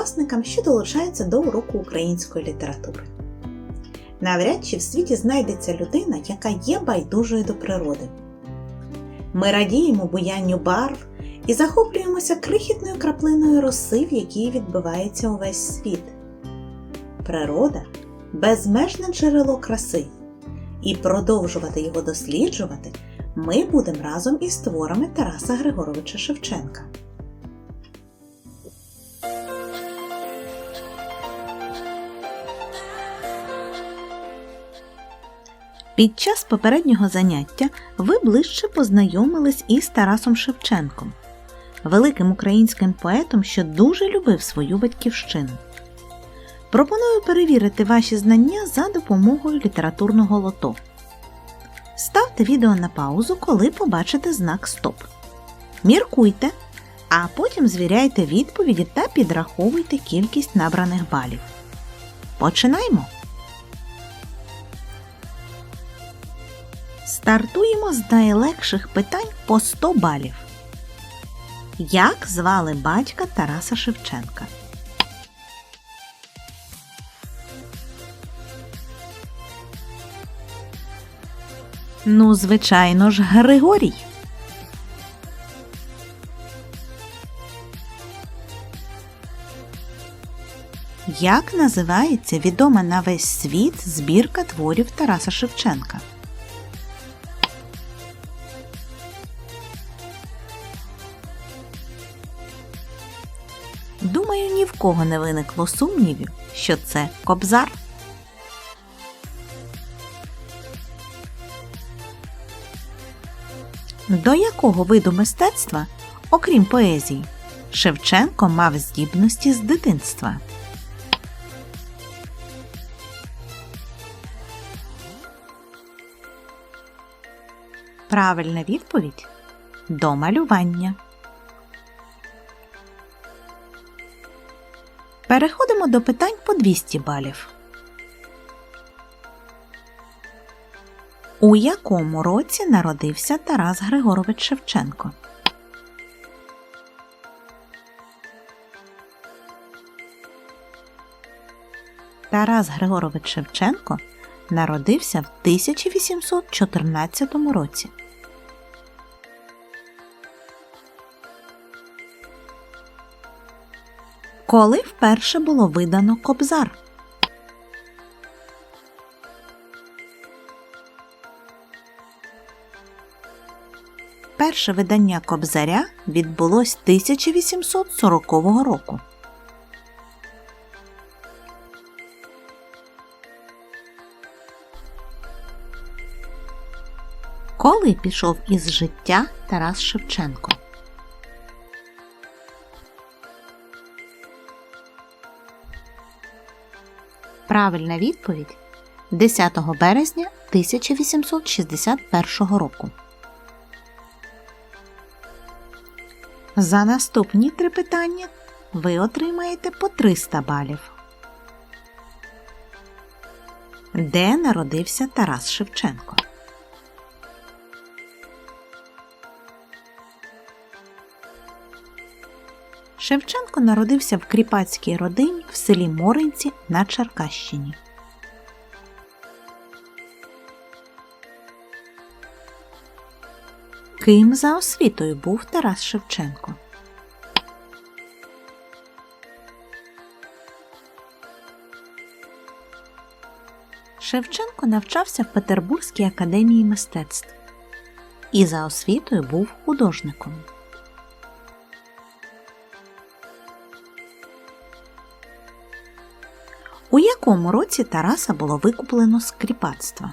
вітання що долучаються до уроку української літератури. Навряд чи в світі знайдеться людина, яка є байдужою до природи. Ми радіємо буянню барв і захоплюємося крихітною краплиною роси, в якій відбивається увесь світ. Природа безмежне джерело краси, і продовжувати його досліджувати ми будемо разом із творами Тараса Григоровича Шевченка. Під час попереднього заняття ви ближче познайомились із Тарасом Шевченком, великим українським поетом, що дуже любив свою батьківщину. Пропоную перевірити ваші знання за допомогою літературного лото. Ставте відео на паузу, коли побачите знак Стоп. Міркуйте, а потім звіряйте відповіді та підраховуйте кількість набраних балів. Починаємо! Стартуємо з найлегших питань по 100 балів. Як звали батька Тараса Шевченка? Ну, звичайно ж, Григорій. Як називається відома на весь світ збірка творів Тараса Шевченка? Кого не виникло сумнівів, що це кобзар. До якого виду мистецтва, окрім поезії, Шевченко мав здібності з дитинства? Правильна відповідь до малювання. Переходимо до питань по 200 балів. У якому році народився Тарас Григорович Шевченко? Тарас Григорович Шевченко народився в 1814 році. Коли вперше було видано Кобзар? Перше видання Кобзаря відбулось 1840 року. Коли пішов із життя Тарас Шевченко? Правильна відповідь 10 березня 1861 року. За наступні три питання ви отримаєте по 300 балів. Де народився Тарас Шевченко? Шевченко народився в кріпацькій родині в селі Моринці на Черкащині. Ким за освітою був Тарас Шевченко? Шевченко навчався в Петербурзькій академії мистецтв і за освітою був художником. У якому році Тараса було викуплено з кріпацтва?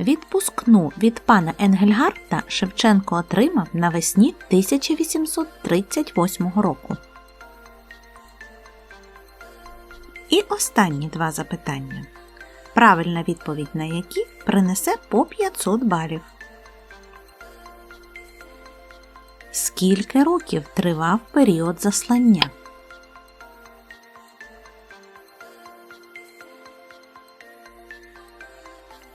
Відпускну від пана Енгельгарта Шевченко отримав навесні 1838 року. І останні два запитання. Правильна відповідь на які принесе по 500 балів. Скільки років тривав період заслання?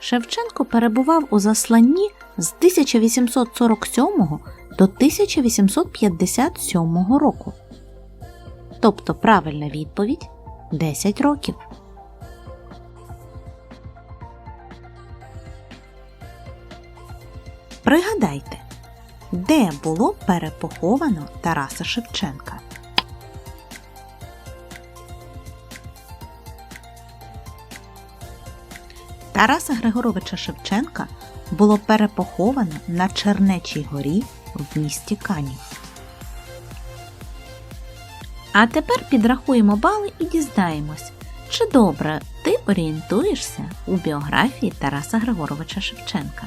Шевченко перебував у засланні з 1847 до 1857 року. Тобто правильна відповідь 10 років. Пригадайте, де було перепоховано Тараса Шевченка? Тараса Григоровича Шевченка було перепоховано на Чернечій горі в місті Канів. А тепер підрахуємо бали і дізнаємось, чи добре ти орієнтуєшся у біографії Тараса Григоровича Шевченка.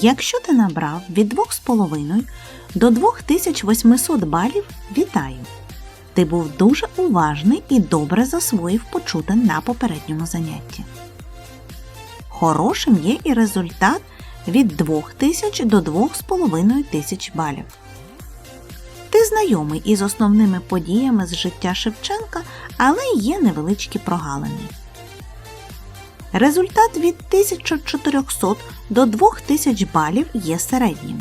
Якщо ти набрав від 2,5 до 2800 балів, вітаю! Ти був дуже уважний і добре засвоїв почуте на попередньому занятті. Хорошим є і результат від 2000 до 2500 балів. Ти знайомий із основними подіями з життя Шевченка, але є невеличкі прогалини. Результат від 1400 до 2000 балів є середнім.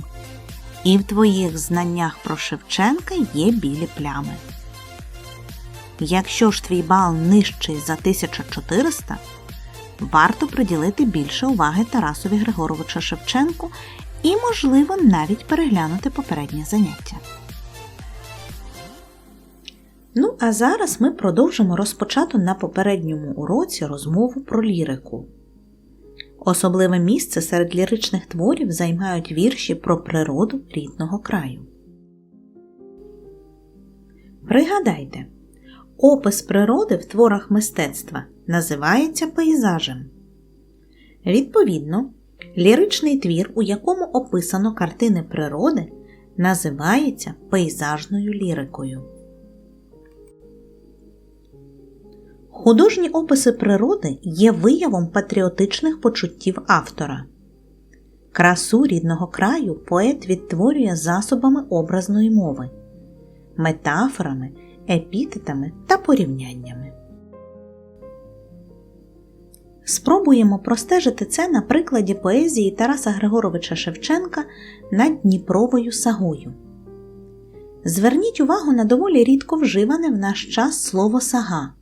І в твоїх знаннях про Шевченка є білі плями. Якщо ж твій бал нижчий за 1400, варто приділити більше уваги Тарасові Григоровича Шевченку і, можливо, навіть переглянути попереднє заняття. Ну, а зараз ми продовжимо розпочату на попередньому уроці розмову про лірику. Особливе місце серед ліричних творів займають вірші про природу рідного краю. Пригадайте, опис природи в творах мистецтва називається пейзажем. Відповідно, ліричний твір, у якому описано картини природи, називається пейзажною лірикою. Художні описи природи є виявом патріотичних почуттів автора. Красу рідного краю поет відтворює засобами образної мови, метафорами, епітетами та порівняннями. Спробуємо простежити це на прикладі поезії Тараса Григоровича Шевченка над Дніпровою сагою. Зверніть увагу на доволі рідко вживане в наш час слово сага.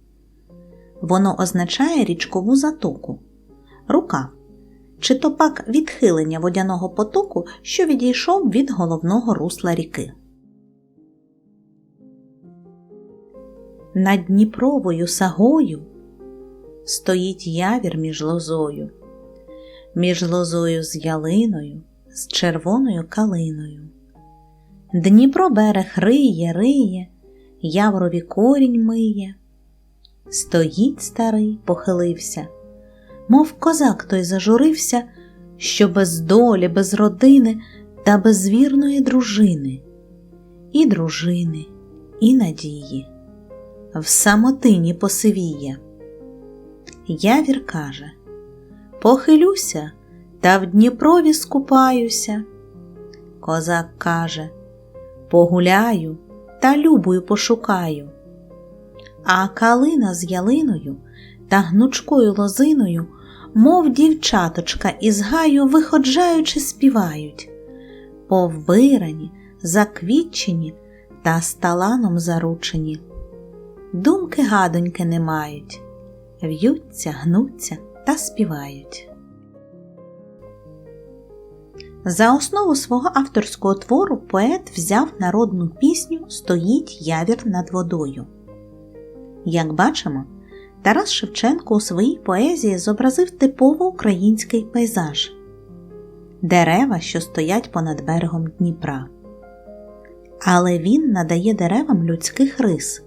Воно означає річкову затоку, рука чи то пак відхилення водяного потоку, що відійшов від головного русла ріки. Над Дніпровою сагою стоїть явір між лозою, між лозою з ялиною, з червоною калиною. Дніпро берег риє, риє, яврові корінь миє. Стоїть старий, похилився, мов козак той зажурився, що без долі, без родини та без вірної дружини, і дружини, і надії, в самотині посивіє. Явір каже Похилюся, та в Дніпрові скупаюся. Козак каже Погуляю та любою пошукаю а калина з ялиною та гнучкою лозиною, мов дівчаточка із гаю, виходжаючи, співають, повбирані, заквітчені та сталаном заручені. Думки гадоньки не мають, в'ються, гнуться та співають. За основу свого авторського твору поет взяв народну пісню Стоїть явір над водою. Як бачимо, Тарас Шевченко у своїй поезії зобразив типово український пейзаж дерева, що стоять понад берегом Дніпра. Але він надає деревам людських рис,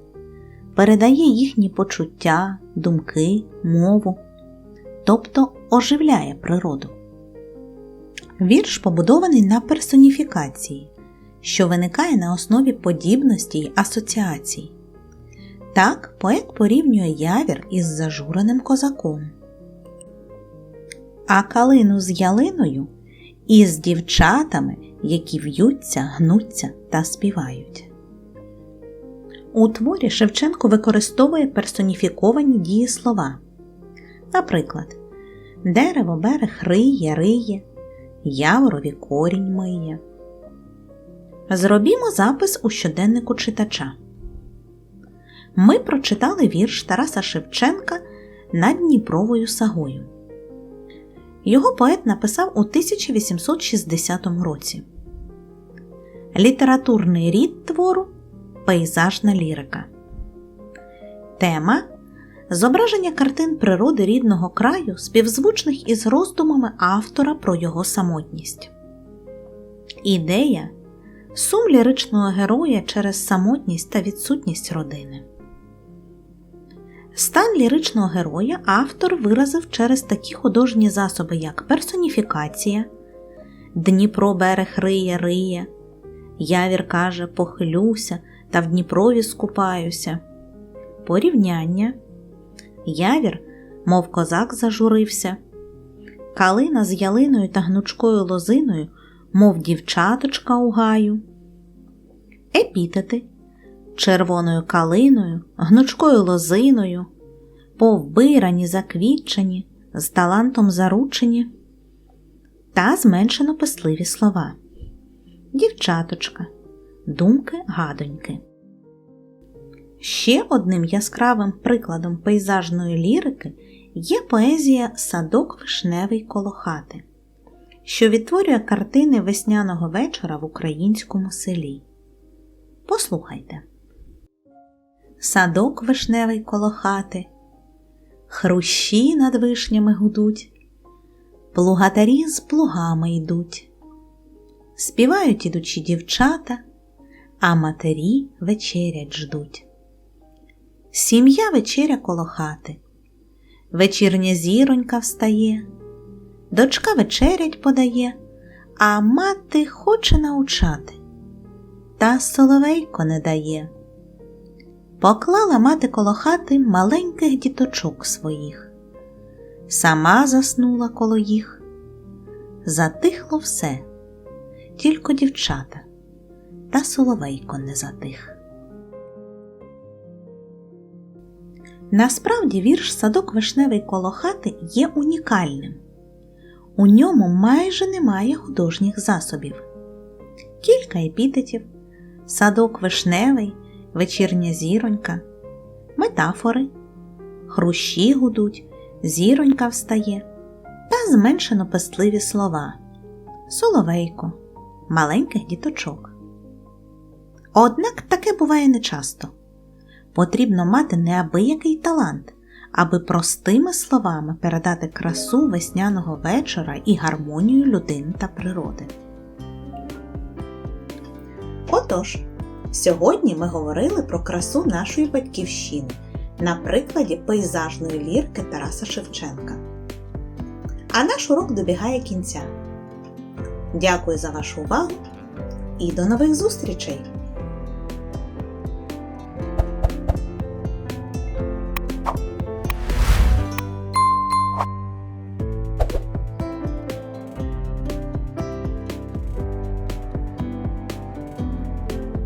передає їхні почуття, думки, мову, тобто оживляє природу. Вірш побудований на персоніфікації, що виникає на основі подібності й асоціацій. Так поет порівнює явір із зажуреним козаком, а калину з ялиною із дівчатами, які в'ються, гнуться та співають. У творі Шевченко використовує персоніфіковані дієслова Наприклад, дерево берег риє, риє, яворові корінь миє. Зробімо запис у щоденнику читача. Ми прочитали вірш Тараса Шевченка над Дніпровою сагою. Його поет написав у 1860 році. Літературний рід твору Пейзажна лірика. Тема Зображення картин природи рідного краю, співзвучних із роздумами автора про його самотність. Ідея сум ліричного героя через самотність та відсутність родини. Стан ліричного героя автор виразив через такі художні засоби, як персоніфікація, Дніпро берег риє риє, Явір каже похилюся та в Дніпрові скупаюся, порівняння, Явір, мов козак зажурився, Калина з ялиною та гнучкою лозиною, мов дівчаточка у гаю, епітети червоною калиною, гнучкою лозиною, повбирані, заквітчені, з талантом заручені та зменшено писливі слова. Дівчаточка, думки гадоньки. Ще одним яскравим прикладом пейзажної лірики є поезія Садок вишневий коло хати, що відтворює картини весняного вечора в українському селі. Послухайте. Садок вишневий коло хати, хрущі над вишнями гудуть, плугатарі з плугами йдуть, співають ідучі дівчата, а матері вечерять ждуть. Сім'я вечеря коло хати, вечірня зіронька встає, дочка вечерять подає, а мати хоче научати, та соловейко не дає. Поклала мати коло хати маленьких діточок своїх, сама заснула коло їх. Затихло все, тільки дівчата, та соловейко не затих. Насправді вірш Садок вишневий коло хати є унікальним. У ньому майже немає художніх засобів. Кілька епітетів, садок вишневий вечірня зіронька, метафори, хрущі гудуть, зіронька встає та зменшено пестливі слова, соловейко, маленьких діточок. Однак таке буває нечасто. Потрібно мати неабиякий талант, аби простими словами передати красу весняного вечора і гармонію людини та природи. Отож, Сьогодні ми говорили про красу нашої батьківщини на прикладі пейзажної лірки Тараса Шевченка. А наш урок добігає кінця. Дякую за вашу увагу і до нових зустрічей!